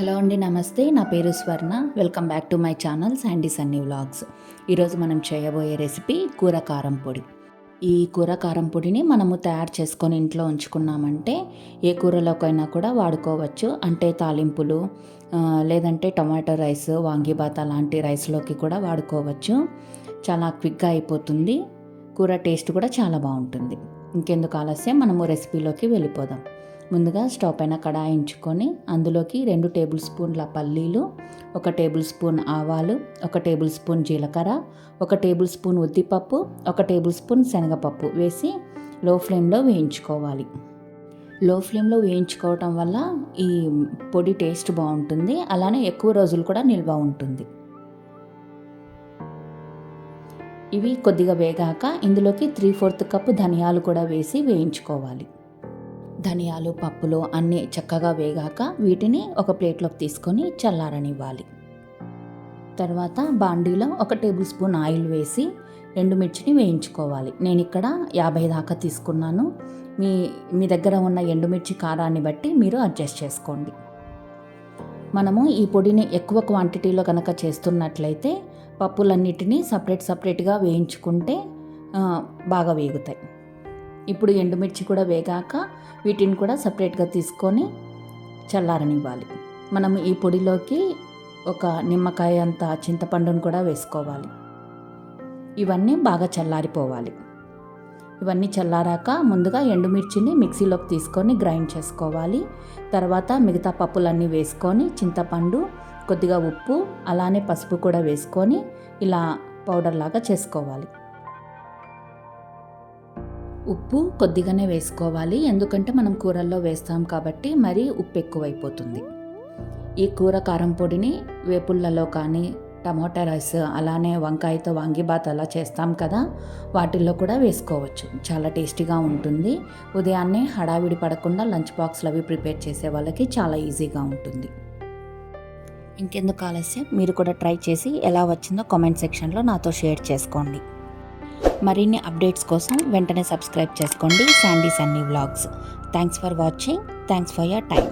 Hello అండి నమస్తే. నా పేరు Swarna. Welcome back to my channel Sandy Sunny vlogs. ఈరోజు మనం చేయబోయే రెసిపీ కూర కారం పొడి. ఈ కూర కారం పొడిని మనము తయారు చేసుకొని ఇంట్లో ఉంచుకున్నామంటే ఏ కూరలోకైనా కూడా వాడుకోవచ్చు. అంటే తాలింపులు లేదంటే టమాటో రైస్ వాంగిబాత లాంటి రైస్లోకి కూడా వాడుకోవచ్చు. చాలా క్విక్గా అయిపోతుంది. కూర టేస్ట్ కూడా చాలా బాగుంటుంది. ఇంకెందుకు ఆలస్యం మనము రెసిపీలోకి వెళ్ళిపోదాం. ముందుగా స్టవ్ పైన కడాయించుకొని అందులోకి రెండు టేబుల్ స్పూన్ల పల్లీలు ఒక టేబుల్ స్పూన్ ఆవాలు ఒక టేబుల్ స్పూన్ జీలకర్ర ఒక టేబుల్ స్పూన్ ఉద్దిపప్పు ఒక టేబుల్ స్పూన్ శనగపప్పు వేసి లో ఫ్లేమ్లో వేయించుకోవాలి. లో ఫ్లేమ్లో వేయించుకోవటం వల్ల ఈ పొడి టేస్ట్ బాగుంటుంది. అలానే ఎక్కువ రోజులు కూడా నిల్వ ఉంటుంది. ఇవి కొద్దిగా వేగాక ఇందులోకి త్రీ ఫోర్త్ కప్పు ధనియాలు కూడా వేసి వేయించుకోవాలి. ధనియాలు పప్పులు అన్నీ చక్కగా వేగాక వీటిని ఒక ప్లేట్లోకి తీసుకొని చల్లారనివ్వాలి. తర్వాత బాండీలో ఒక టేబుల్ స్పూన్ ఆయిల్ వేసి ఎండుమిర్చిని వేయించుకోవాలి. నేను ఇక్కడ యాభై దాకా తీసుకున్నాను. మీ మీ దగ్గర ఉన్న ఎండుమిర్చి కారాన్ని బట్టి మీరు అడ్జస్ట్ చేసుకోండి. మనము ఈ పొడిని ఎక్కువ క్వాంటిటీలో కనుక చేస్తున్నట్లయితే పప్పులన్నిటినీ సపరేట్ సపరేట్గా వేయించుకుంటే బాగా వేగుతాయి. ఇప్పుడు ఎండుమిర్చి కూడా వేగాక వీటిని కూడా సపరేట్గా తీసుకొని చల్లారనివ్వాలి. మనం ఈ పొడిలోకి ఒక నిమ్మకాయ అంత చింతపండును కూడా వేసుకోవాలి. ఇవన్నీ బాగా చల్లారిపోవాలి. ఇవన్నీ చల్లారాక ముందుగా ఎండుమిర్చిని మిక్సీలోకి తీసుకొని గ్రైండ్ చేసుకోవాలి. తర్వాత మిగతా పప్పులన్నీ వేసుకొని చింతపండు కొద్దిగా ఉప్పు అలానే పసుపు కూడా వేసుకొని ఇలా పౌడర్ లాగా చేసుకోవాలి. ఉప్పు కొద్దిగానే వేసుకోవాలి. ఎందుకంటే మనం కూరల్లో వేస్తాం కాబట్టి మరీ ఉప్పు ఎక్కువైపోతుంది. ఈ కూర కారం పొడిని వేపుళ్ళలో కానీ టమోటా రైస్ అలానే వంకాయతో వాంగిబాత్ అలా చేస్తాం కదా వాటిల్లో కూడా వేసుకోవచ్చు. చాలా టేస్టీగా ఉంటుంది. ఉదయాన్నే హడావిడి పడకుండా లంచ్ బాక్స్లు అవి ప్రిపేర్ చేసే వాళ్ళకి చాలా ఈజీగా ఉంటుంది. ఇంకెందుకు ఆలస్యం? మీరు కూడా ట్రై చేసి ఎలా వచ్చిందో కామెంట్ సెక్షన్లో నాతో షేర్ చేసుకోండి. మరిన్ని అప్డేట్స్ కోసం వెంటనే సబ్స్క్రైబ్ చేసుకోండి. Sandy Sunny vlogs. Thanks for watching thanks for your time